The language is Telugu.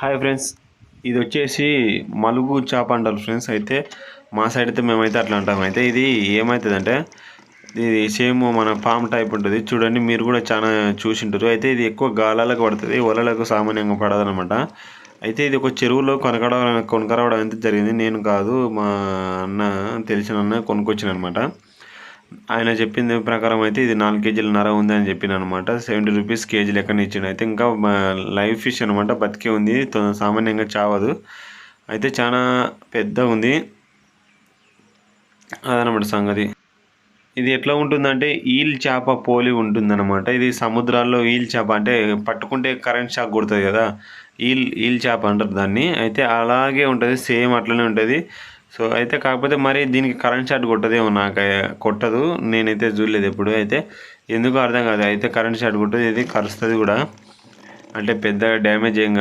హాయ్ ఫ్రెండ్స్ ఇది వచ్చేసి మలుగు చేప అంటారు ఫ్రెండ్స్ అయితే మా సైడ్ అయితే మేమైతే అట్లా అంటాం. అయితే ఇది ఏమవుతుందంటే ఇది సేమ్ మన ఫామ్ టైప్ ఉంటుంది. చూడండి మీరు కూడా చాలా చూసింటారు. అయితే ఇది ఎక్కువ గాలాలకు పడుతుంది వలలకు సామాన్యంగా పడదనమాట అయితే ఇది ఒక చెరువులో కొనకడం కొనకరావడం అయితే జరిగింది. నేను కాదు మా అన్న తెలిసిన అన్న కొనుక్కొచ్చిన అనమాట ఆయన చెప్పింది ప్రకారం అయితే ఇది నాలుగు కేజీల నర ఉంది అని చెప్పిన అనమాట సెవెంటీ రూపీస్ కేజీ లెక్కన ఇచ్చిండు. అయితే ఇంకా లైవ్ ఫిష్ అనమాట బతికే ఉంది. సామాన్యంగా చావదు. అయితే చాలా పెద్ద ఉంది. అదనమాట సంగతి. ఇది ఎట్లా ఉంటుందంటే ఈల్ చేప పోలి ఉంటుందన్నమాట. ఇది సముద్రాల్లో ఈల్ చేప అంటే పట్టుకుంటే కరెంట్ షాక్ కొడుతుంది కదా. ఈల్ ఈల్ చేప అంటారు దాన్ని. అయితే అలాగే ఉంటుంది. సేమ్ అట్లనే ఉంటుంది. సో అయితే కాకపోతే మరి దీనికి కరెంట్ షాట్ కొట్టదేమో నాకు కొట్టదు. నేనైతే చూడలేదు ఎప్పుడు అయితే. ఎందుకు అర్థం కాదు అయితే కరెంట్ షాట్ కొట్టదు ఇది కరుస్తుంది కూడా. అంటే పెద్ద డ్యామేజ్ ఏం కాదు.